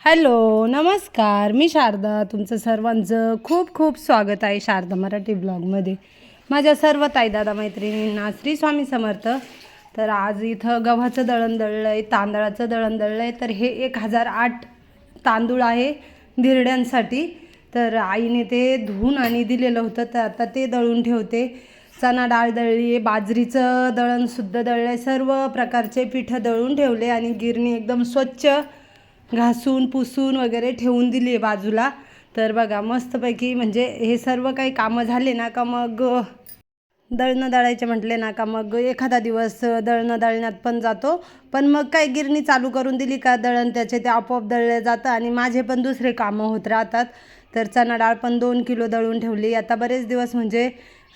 Hello नमस्कार. मी शारदा तुमचं सर्वांचं खूप खूप स्वागत आहे शारदा मराठी ब्लॉगमध्ये. माझ्या सर्व ताईदादा मैत्रिणींना श्री स्वामी समर्थ. तर आज इथं गव्हाचं दळण दळलं आहे तांदळाचं दळण दळलं आहे तर हे एक हजार आठ तांदूळ आहे धिरड्यांसाठी. तर आईने ते धुवून आणि दिलेलं होतं तर आता ते दळून ठेवते. चणा डाळ दळली आहे बाजरीचं दळणसुद्धा दळलं आहे सर्व प्रकारचे पिठं दळून ठेवले आणि गिरणी एकदम स्वच्छ घासून पुसून वगैरे ठेवून दिली आहे बाजूला. तर बघा मस्तपैकी म्हणजे हे सर्व काही कामं झाले ना का मग दळणं दळायचे म्हटले ना का मग एखादा दिवस दळणं दळण्यात पण जातो. पण मग काय गिरणी चालू करून दिली का दळण त्याचे ते आपोआप दळले जातं आणि माझे पण दुसरे कामं होत राहतात. तर चणा डाळ पण दोन किलो दळून ठेवली. आता बरेच दिवस म्हणजे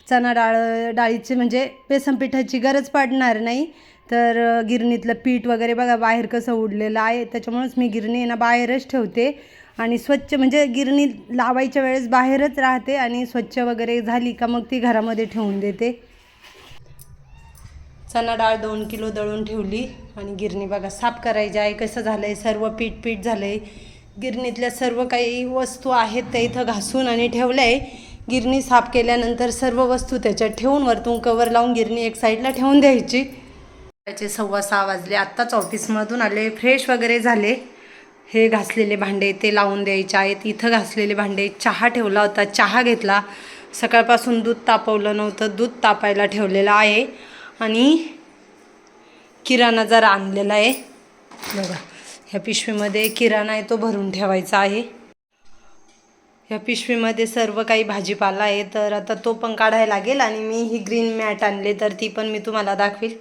चणा डाळ डाळीची म्हणजे बेसन पिठाची गरज पडणार नाही. तर गिरणीतलं पीठ वगैरे बघा बाहेर कसं उडलेलं आहे. त्याच्यामुळेच मी गिरणी ना बाहेरच ठेवते. आणि स्वच्छ म्हणजे गिरणी लावायच्या वेळेस बाहेरच राहते आणि स्वच्छ वगैरे झाली का मग ती घरामध्ये ठेवून देते. चणा डाळ दोन किलो दळून ठेवली आणि गिरणी बघा साफ करायची आहे कसं झालं आहे सर्व पीठ पीठ झालं आहे गिरणीतल्या सर्व काही वस्तू आहेत त्या इथं घासून आणि ठेवलं आहे गिरणी साफ केल्यानंतर सर्व वस्तू त्याच्यात ठेवून वरतून कवर लावून गिरणी एक साईडला ठेवून द्यायची. त्याचे सव्वा सहा वाजले. आत्ताच ऑफिसमधून आले. फ्रेश वगैरे झाले. हे घासलेले भांडे ते लावून द्यायचे आहेत. इथं घासलेले भांडे चहा ठेवला होता. चहा घेतला. सकाळपासून दूध तापवलं नव्हतं. दूध तापायला ठेवलेलं आहे. आणि किराणा जरा आणलेला आहे. बघा ह्या पिशवीमध्ये किराणा आहे तो भरून ठेवायचा आहे. ह्या पिशवीमध्ये सर्व काही भाजीपाला आहे. तर आता तो पण काढायला लागेल आणि मी ही ग्रीन मॅट आणले. तर ती पण मी तुम्हाला दाखवील.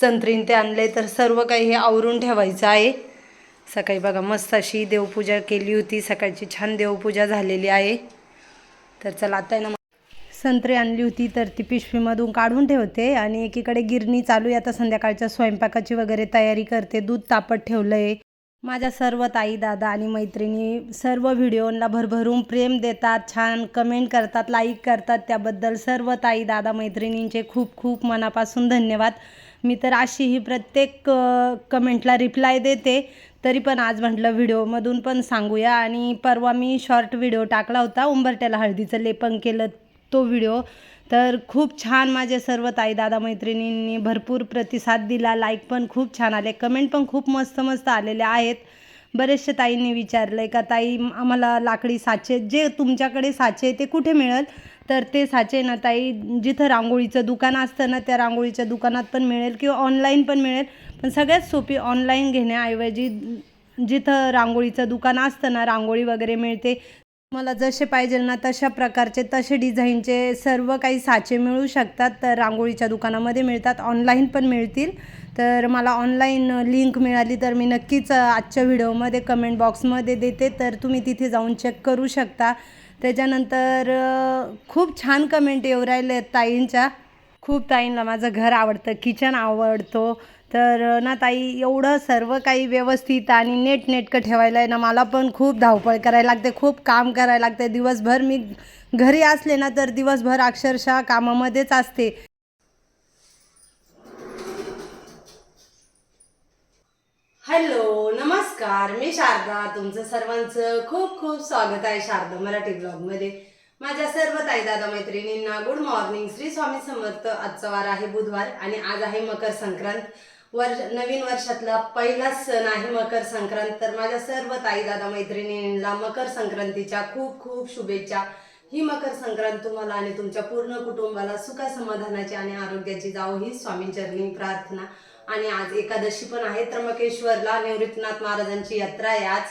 संत्रीन ते आणले तर सर्व काही हे आवरून ठेवायचं आहे. सकाळी बघा मस्त अशी देवपूजा केली होती. सकाळची छान देवपूजा झालेली आहे. तर चला आता आहे ना संत्री आणली होती तर ती पिशवीमधून काढून ठेवते आणि एकीकडे गिरणी चालू आहे. आता संध्याकाळच्या स्वयंपाकाची वगैरे तयारी करते. दूध तापत ठेवलं आहे माझ्या सर्व ताई दादा आणि मैत्रिणी सर्व व्हिडिओंना भरभरून प्रेम देतात छान कमेंट करतात लाईक करतात. त्याबद्दल सर्व ताई दादा मैत्रिणींचे खूप खूप मनापासून धन्यवाद. मी तर अशी ही प्रत्येक कमेंटला रिप्लाय देते. तरी पण आज म्हटलं व्हिडिओमधून पण सांगूया. आणि परवा मी शॉर्ट व्हिडिओ टाकला होता उंबरट्याला हळदीचं लेपन केलं तो व्हिडिओ. तर खूप छान माझे सर्व ताई दादा मैत्रिणींनी भरपूर प्रतिसाद दिला. लाईक पण खूप छान आले कमेंट पण खूप मस्त मस्त आलेले आहेत. बरेचशा ताईंनी विचारलं आहे का ताई आम्हाला लाकडी साचे जे तुमच्याकडे साचे ते कुठे मिळेल? तर ते साचे ना ताई जिथं रांगोळीचं दुकान असतं ना त्या रांगोळीच्या दुकानात पण मिळेल किंवा ऑनलाईन पण मिळेल. पण सगळ्यात सोपी ऑनलाईन घेण्याऐवजी जिथं रांगोळीचं दुकान असतं ना रांगोळी वगैरे मिळते मला जसे पाहिजे ना तशा प्रकारचे तसे डिझाईनचे सर्व काही साचे मिळू शकतात. तर रांगोळीच्या दुकानामध्ये मिळतात ऑनलाईन पण मिळतील. तर मला ऑनलाईन लिंक मिळाली तर मी नक्कीच आजच्या व्हिडिओमध्ये कमेंट बॉक्समध्ये देते. तर तुम्ही तिथे जाऊन चेक करू शकता. त्याच्यानंतर खूप छान कमेंट येऊ राहिले आहेत ताईंच्या. खूप ताईंना माझं घर आवडतं किचन आवडतो. तर ना ताई एवढं सर्व काही व्यवस्थित आणि नेट नेटकं ठेवायला आहे ना मला पण खूप धावपळ करायला लागते खूप काम करायला लागते. दिवसभर मी घरी असले ना तर दिवसभर अक्षरशः कामामध्येच असते. हॅलो नमस्कार मी शारदा. तुमचं सर्वांचं खूप खूप स्वागत आहे शारदा मराठी ब्लॉगमध्ये. माझ्या सर्व ताईदादा मैत्रिणींना गुड मॉर्निंग श्री स्वामी समर्थ आजचा वार आहे बुधवार आणि आज आहे मकर संक्रांत. वर्ष नवीन वर्षातला पहिला सण आहे मकर संक्रांत. तर माझ्या सर्व ताईदादा मैत्रिणींना मकर संक्रांतीच्या खूप खूप शुभेच्छा. ही मकर संक्रांत तुम्हाला आणि तुमच्या पूर्ण कुटुंबाला सुख समाधानाची आणि आरोग्याची जावो ही स्वामींचरणी प्रार्थना. आणि आज एकादशी पण आहे. त्र्यंबकेश्वरला निवृत्तनाथ महाराजांची यात्रा आहे आज.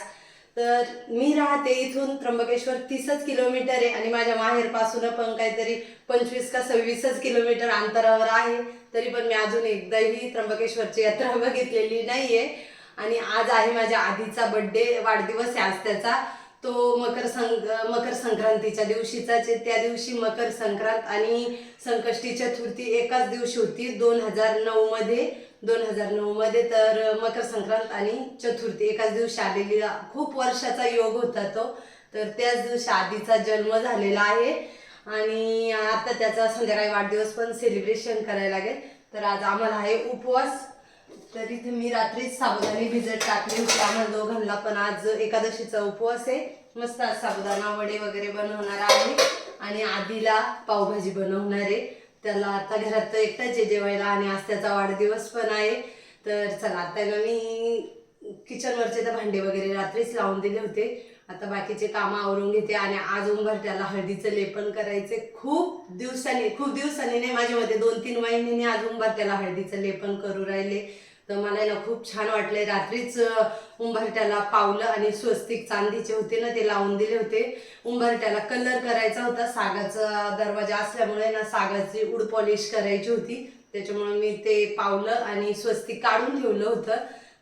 तर मी राहते इथून त्र्यंबकेश्वर तीसच किलोमीटर आहे आणि माझ्या माहेरपासून पण काहीतरी पंचवीस का सव्वीसच किलोमीटर अंतरावर आहे. तरी पण मी अजून एकदाही त्र्यंबकेश्वरची यात्रा बघितलेली नाहीये. आणि आज आहे माझ्या आधीचा बड्डे वाढदिवस आहे आज त्याचा. तो मकर संक मकर संक्रांतीच्या दिवशीचाच आहे. त्या दिवशी मकर संक्रांत आणि संकष्टी चतुर्थी एकाच दिवशी होती. दोन हजार नऊमध्ये मध्ये दोन हजार नऊ मध्ये तर मकर संक्रांत आणि चतुर्थी एकाच दिवशी आलेली खूप वर्षाचा योग होता तो. तर त्याच दिवशी आधीचा जन्म झालेला आहे. आणि आता त्याचा संध्याकाळी वाढदिवस पण सेलिब्रेशन करायला लागेल. तर आज आम्हाला आहे उपवास. तर इथे मी रात्रीच साबुदाणे भिजत टाकली होती. आम्हाला दोघांना पण आज एकादशीचा उपवास आहे. मस्त आज साबुदाणा वडे वगैरे बनवणार आहे. आणि आधीला पावभाजी बनवणार आहे. त्याला आता घरात तर एकटाच आहे जेवायला आणि आज त्याचा वाढदिवस पण आहे. तर चला आता मी किचनवरचे तर भांडे वगैरे रात्रीच लावून दिले होते. आता बाकीचे कामं आवरून घेते आणि आज उंबरट्याला हळदीचं लेपन करायचे. खूप दिवसांनी खूप दिवसांनी नाही माझ्या मते दोन तीन महिन्यांनी आज उंबरट्याला हळदीचं लेपन करू राहिले. तर मला ना खूप छान वाटले रात्रीच उंबरट्याला पावलं आणि स्वस्तिक चांदीचे होते ना ते लावून दिले होते. उंबरट्याला कलर करायचा होता. सागाचा दरवाजा असल्यामुळे ना सागाची उड पॉलिश करायची होती. त्याच्यामुळे मी ते पावलं आणि स्वस्तिक काढून ठेवलं होतं.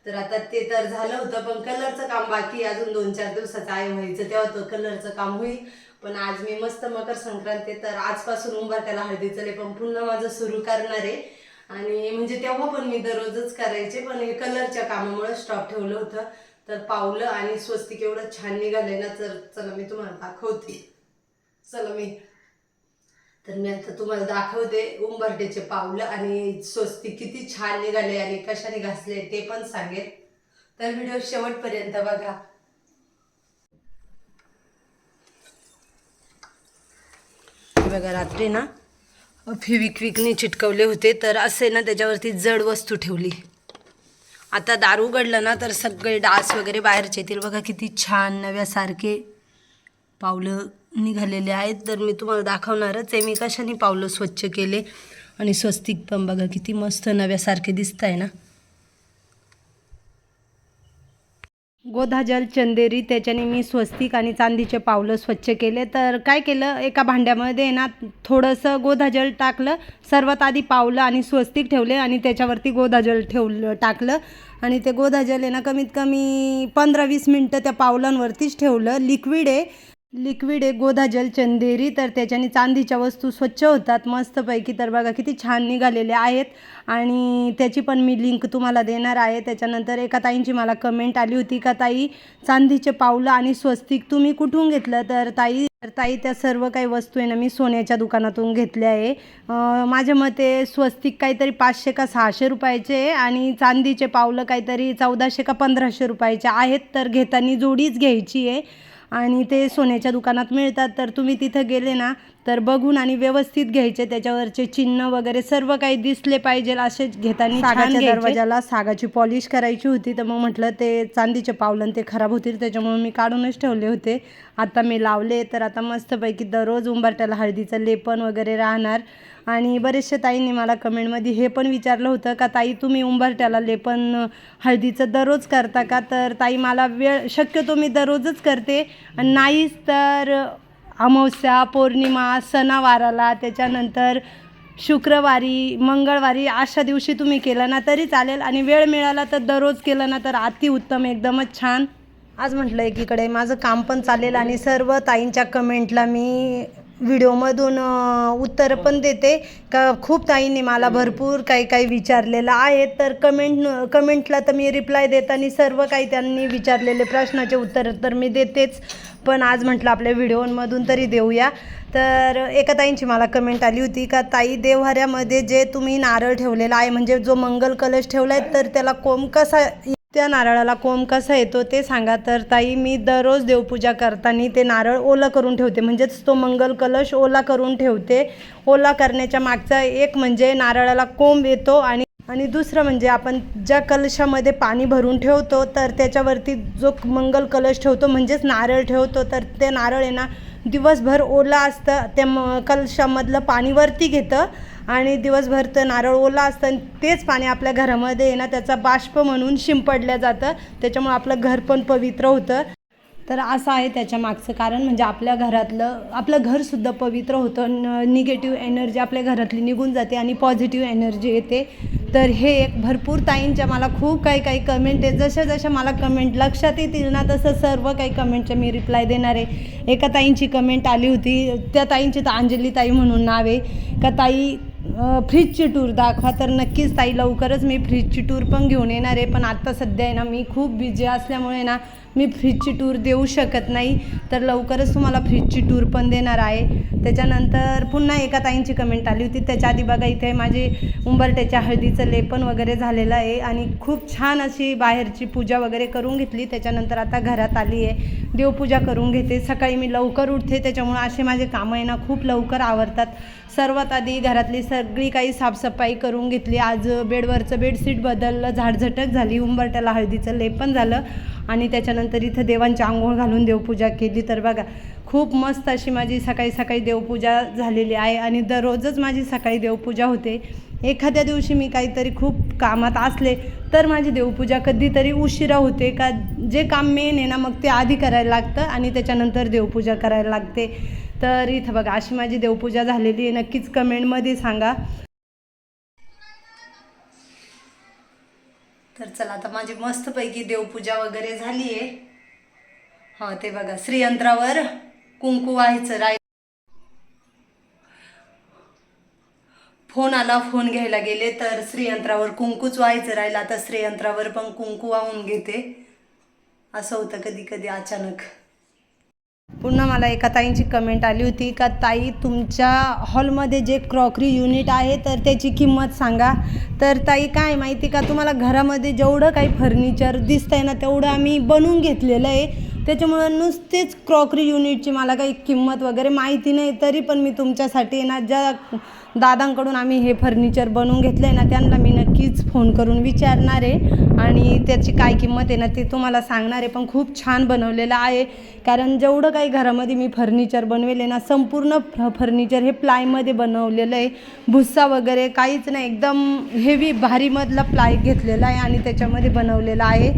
तर आता ते तर झालं होतं पण कलरचं काम बाकी अजून दोन चार दिवसाचं आहे व्हायचं तेव्हा तो कलरचं काम होईल. पण आज मी मस्त मकर संक्रांती तर आजपासून उंबरट्याला हळदीचं लेपन पुन्हा माझं सुरू करणार आहे. आणि म्हणजे तेव्हा पण मी दररोजच करायचे पण हे कलरच्या कामामुळे स्टॉप ठेवलं होतं. तर पावलं आणि स्वस्तिक एवढं छान निघालंय ना तर चला मी तुम्हाला दाखवते. चला मी. तर मी आता तुम्हाला दाखवते उंबरट्याचे पावलं आणि स्वस्तिक किती छान निघाले आणि कशाने घासले ते पण सांगेल तर व्हिडिओ शेवटपर्यंत बघा. बघा रात्री ना फिविक्विकने चिटकवले होते तर असे ना त्याच्यावरती जड वस्तू ठेवली. आता दारू उघडलं ना तर सगळे डास वगैरे बाहेरचे येतील. बघा किती छान नव्यासारखे पावलं निघालेले आहेत. तर मी तुम्हाला दाखवणारच आहे मी कशाने पावलं स्वच्छ केले. आणि स्वस्तिक पण बघा किती मस्त नव्यासारखे दिसत आहे ना. गोधाजल चंदेरी त्याच्याने मी स्वस्तिक आणि चांदीचे पावलं स्वच्छ केले. तर काय केलं? एका भांड्यामध्ये ना थोडंसं गोधाजल टाकलं. सर्वात आधी पावलं आणि स्वस्तिक ठेवले आणि त्याच्यावरती गोधाजल ठेवलं टाकलं. आणि ते गोधाजल आहे ना कमीत कमी पंधरा वीस मिनटं त्या पावलांवरतीच ठेवलं. लिक्विड आहे. लिक्विड आहे गोधाजल चंदेरी. तर त्याच्याने चांदीच्या वस्तू स्वच्छ होतात. मस्तपैकी तर बघा किती छान निघालेले आहेत. आणि त्याची पण मी लिंक तुम्हाला देणार आहे. त्याच्यानंतर एका ताईंची मला कमेंट आली होती का ताई चांदीचे पावलं आणि स्वस्तिक तुम्ही कुठून घेतलं? तर ताई तर ताई त्या सर्व काही वस्तू आहे ना मी सोन्याच्या दुकानातून घेतल्या आहे. माझ्या मते स्वस्तिक काहीतरी पाचशे का सहाशे रुपयाचे आहे आणि चांदीचे पावलं काहीतरी चौदाशे का पंधराशे रुपयाचे आहेत. तर घेताना जोडीच घ्यायची आहे. आणि ते सोन्याच्या दुकानात मिळतात. तर तुम्ही तिथं गेले ना तर बघून आणि व्यवस्थित घ्यायचे त्याच्यावरचे चिन्ह वगैरे सर्व काही दिसले पाहिजे असे घेताना सागाच्या दरवाजाला सागाची पॉलिश करायची होती तर मग म्हटलं ते चांदीचे पावलं ते खराब होतील त्याच्यामुळे मी काढूनच ठेवले होते. आता मी लावले तर आता मस्तपैकी दररोज उंबरट्याला हळदीचं लेपन वगैरे राहणार. आणि बरेचशा ताईंनी मला कमेंटमध्ये हे पण विचारलं होतं का ताई तुम्ही उंबरट्याला लेपन हळदीचं दररोज करता का? तर ताई मला वेळ शक्यतो मी दररोजच करते. आणि नाहीच तर अमावस्या पौर्णिमा सणावाराला त्याच्यानंतर शुक्रवारी मंगळवारी अशा दिवशी तुम्ही केलं ना तरी चालेल आणि वेळ मिळाला तर दररोज केलं ना तर अतिउत्तम एकदमच छान. आज म्हटलं एकीकडे माझं काम पण चालेल आणि सर्व ताईंच्या कमेंटला मी व्हिडिओमधून उत्तरं पण देते. का खूप ताईंनी मला भरपूर काही काही विचारलेलं आहे. तर कमेंट कमेंटला तर मी रिप्लाय देताना सर्व काही त्यांनी विचारलेले प्रश्नाचे उत्तर तर मी देतेच. पण आज म्हटलं आपल्या व्हिडिओमधून तरी देऊया. तर एका ताईंची मला कमेंट आली होती का ताई देवहाऱ्यामध्ये जे तुम्ही नारळ ठेवलेला आहे म्हणजे जो मंगल कलश ठेवला आहे तर त्याला कोंब कसा त्या नारळाला कोंब कसा येतो ते सांगा. तर ताई मी दररोज देवपूजा करताना ते नारळ ओला करून ठेवते. म्हणजेच तो मंगल कलश ओला करून ठेवते. ओला करण्याच्या मागचा एक म्हणजे नारळाला कोंब येतो आणि आणि दुसरं म्हणजे आपण ज्या कलशामध्ये पाणी भरून ठेवतो तर त्याच्यावरती जो मंगल कलश ठेवतो म्हणजेच नारळ ठेवतो तर ते नारळ आहे ना दिवसभर ओला असतं. त्या म कलशामधलं पाणी वरती घेतं. आणि दिवसभर तर नारळ ओला असतं आणि तेच पाणी आपल्या घरामध्ये आहे ना त्याचा बाष्प म्हणून शिंपडलं जातं. त्याच्यामुळे आपलं घर पण पवित्र होतं. तर असं आहे त्याच्या मागचं कारण म्हणजे आपल्या घरातलं आपलं घरसुद्धा पवित्र होतं. न निगेटिव्ह एनर्जी आपल्या घरातली निघून जाते आणि पॉझिटिव्ह एनर्जी येते. तर हे एक भरपूर ताईंच्या मला खूप काही काही कमेंट आहे जशा जशा मला कमेंट लक्षात येतील ना तसं सर्व काही कमेंटच्या मी रिप्लाय देणार आहे. एका ताईंची कमेंट आली होती. त्या ताईंची तर अंजली ताई म्हणून नाव आहे. का ताई फ्रीजची टूर दाखवा तर नक्कीच ताई लवकरच मी फ्रीजची टूर पण घेऊन येणार आहे. पण आत्ता सध्या आहे ना मी खूप बिझी असल्यामुळे ना मी फ्रीजची टूर देऊ शकत नाही. तर लवकरच तुम्हाला फ्रीजची टूर पण देणार आहे. त्याच्यानंतर पुन्हा एका ताईंची कमेंट आली होती. त्याच्या आधी बघा इथे माझे उंबरट्याच्या हळदीचं लेपन वगैरे झालेलं आहे आणि खूप छान अशी बाहेरची पूजा वगैरे करून घेतली. त्याच्यानंतर आता घरात आली आहे. देवपूजा करून घेते. सकाळी मी लवकर उठते. त्याच्यामुळं असे माझे कामं आहे ना खूप लवकर आवडतात सर्वात आधी घरातली सगळी काही साफसफाई करून घेतली. आज बेडवरचं बेडशीट बदललं. झाडझटक झाली. उंबरट्याला हळदीचं लेपन झालं. आणि त्याच्यानंतर इथं देवांची आंघोळ घालून देवपूजा केली. तर बघा खूप मस्त अशी माझी सकाळी सकाळी देवपूजा झालेली आहे आणि दररोजच माझी सकाळी देवपूजा होते. एखाद्या दिवशी मी काहीतरी खूप कामात असले तर माझी देवपूजा कधीतरी उशिरा होते का जे काम मेन आहे ना मग ते आधी करायला लागतं आणि त्याच्यानंतर देवपूजा करायला लागते. तर इथं बघा अशी माझी देवपूजा झालेली आहे. नक्कीच कमेंटमध्ये सांगा. तर चला आता माझी मस्तपैकी देवपूजा वगैरे झाली आहे हां ते बघा श्रीयंत्रावर कुंकू व्हायचं राय फोन आला फोन घ्यायला गेले तर श्रीयंत्रावर कुंकूच व्हायचं राहिलं. आता श्रीयंत्रावर पण कुंकू वाहून घेते. असं होतं कधी कधी अचानक. पुन्हा मला एका ताईंची कमेंट आली होती. का ताई तुमच्या हॉलमध्ये जे क्रॉकरी युनिट आहे तर त्याची किंमत सांगा. तर ताई काय माहिती का तुम्हाला घरामध्ये जेवढं काही फर्निचर दिसतंय ना तेवढं आम्ही बनवून घेतलेलं आहे. त्याच्यामुळं नुसतेच क्रॉकरी युनिटची मला काही किंमत वगैरे माहिती नाही तरी पण मी तुमच्यासाठी ना ज्या दादांकडून आम्ही हे फर्निचर बनवून घेतलं आहे ना त्यांना मी नक्कीच फोन करून विचारणार आहे. आणि त्याची काय किंमत आहे ना ते तुम्हाला सांगणार आहे पण खूप छान बनवलेलं आहे. कारण जेवढं काही घरामध्ये मी फर्निचर बनवेले ना संपूर्ण फ फर्निचर हे प्लायमध्ये बनवलेलं आहे. भुस्सा वगैरे काहीच नाही एकदम हेवी भारीमधला प्लाय घेतलेला आहे आणि त्याच्यामध्ये बनवलेला आहे.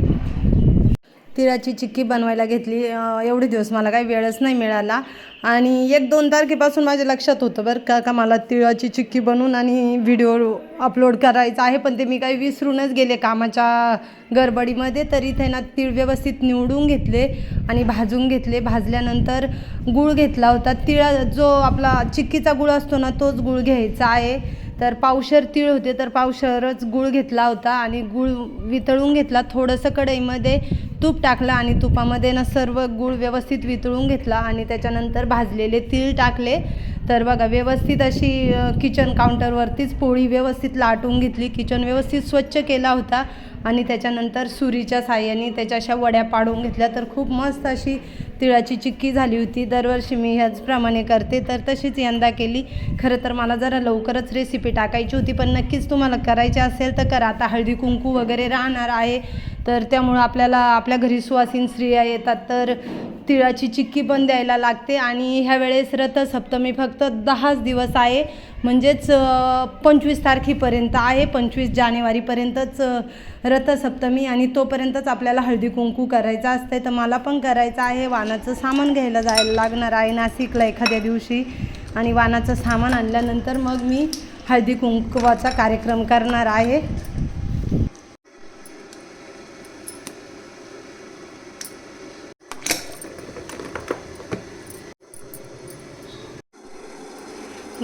तिळाची चिक्की बनवायला घेतली. एवढे दिवस मला काही वेळच नाही मिळाला. आणि एक दोन तारखेपासून माझ्या लक्षात होतं बरं का का मला तिळाची चिक्की बनवून आणि व्हिडिओ अपलोड करायचा आहे. पण ते मी काही विसरूनच गेले कामाच्या गडबडीमध्ये. तर इथे ना तीळ व्यवस्थित निवडून घेतले आणि भाजून घेतले. भाजल्यानंतर गूळ घेतला होता. तिळा जो आपला चिक्कीचा गूळ असतो ना तोच गूळ घ्यायचा आहे. तर पावशर तीळ होते तर पावशरच गूळ घेतला होता आणि गूळ वितळून घेतला. थोडंसं कढईमध्ये तूप टाकलं आणि तुपामध्ये ना सर्व गूळ व्यवस्थित वितळून घेतला आणि त्याच्यानंतर भाजलेले तीळ टाकले. तर बघा व्यवस्थित अशी किचन काउंटरवरतीच पोळी व्यवस्थित लाटून घेतली. किचन व्यवस्थित स्वच्छ केला होता. आणि त्याच्यानंतर सुरीच्या साह्याने त्याच्या अशा वड्या पाडून घेतल्या. तर खूप मस्त अशी तिळाची चिक्की झाली होती. दरवर्षी मी ह्याचप्रमाणे करते. तर तशीच यंदा केली. खरं तर मला जरा लवकरच रेसिपी टाकायची होती पण नक्कीच तुम्हाला करायची असेल तर करा. आता हळदी कुंकू वगैरे राहणार आहे. तर त्यामुळं आपल्याला आपल्या घरी सुवासीन स्त्रिया येतात तर तिळाची चिक्की पण द्यायला लागते. आणि ह्या वेळेस रथसप्तमी फक्त दहाच दिवस आहे. म्हणजेच पंचवीस तारखेपर्यंत आहे. पंचवीस जानेवारीपर्यंतच रथसप्तमी आणि तोपर्यंतच आपल्याला हळदी कुंकू करायचं असतं तर मला पण करायचं आहे. वानाचं सामान घ्यायला जायला लागणार आहे नाशिकला एखाद्या दिवशी. आणि वानाचं सामान आणल्यानंतर मग मी हळदी कुंकवाचा कार्यक्रम करणार आहे.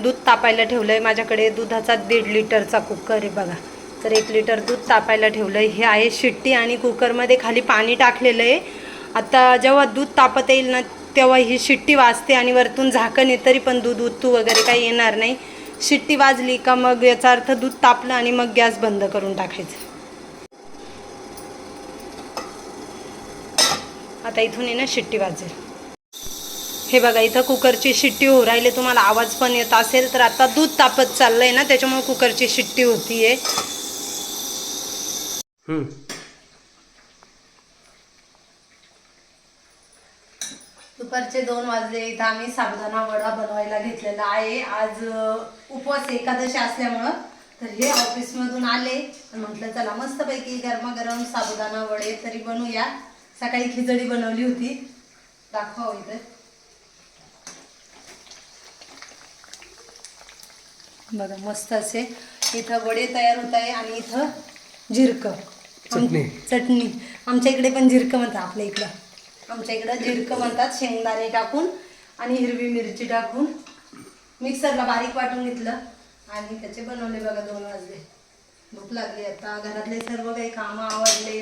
दूध तापायला ठेवलं आहे माझ्याकडे दुधाचा दीड लिटरचा कुकर आहे बघा. तर एक लिटर दूध तापायला ठेवलं आहे हे आहे शिट्टी आणि कुकरमध्ये खाली पाणी टाकलेलं आहे. आता जेव्हा दूध तापत येईल ना तेव्हा ही शिट्टी वाजते आणि वरतून झाकण आहे तरी पण दूध उतू वगैरे काही येणार नाही. शिट्टी वाजली का मग याचा अर्थ दूध तापलं आणि मग गॅस बंद करून टाकायचं. आता इथून आहे ना शिट्टी वाजेल. हे बघा इथं कुकरची शिट्टी होऊ राहिली तुम्हाला आवाज पण येत असेल तर आता दूध तापत चाललंय ना त्याच्यामुळे कुकरची शिट्टी होतीये दुपारचे दोन वाजले इथं आम्ही साबुदाणा वडा बनवायला घेतलेला आहे. आज उपवास एकादशी असल्यामुळं तर हे ऑफिसमधून आले. आणि म्हटलं चला मस्तपैकी गरमागरम साबुदाणा वडे तरी बनवूया. सकाळी खिचडी बनवली होती. दाखवा हो इथं. बघा मस्त असे. इथं वडे तयार होत आहे आणि इथं झिरकं चटणी. चटणी. आमच्या इकडे पण झिरकं म्हणतात आपल्या इकडं. आमच्या इकडं झिरकं म्हणतात शेंगदाणे टाकून आणि हिरवी मिरची टाकून. मिक्सरला बारीक वाटून घेतलं आणि त्याचे बनवले बघा दोन वाजले. भूक लागली आता. घरातले सर्व काही कामं आवडले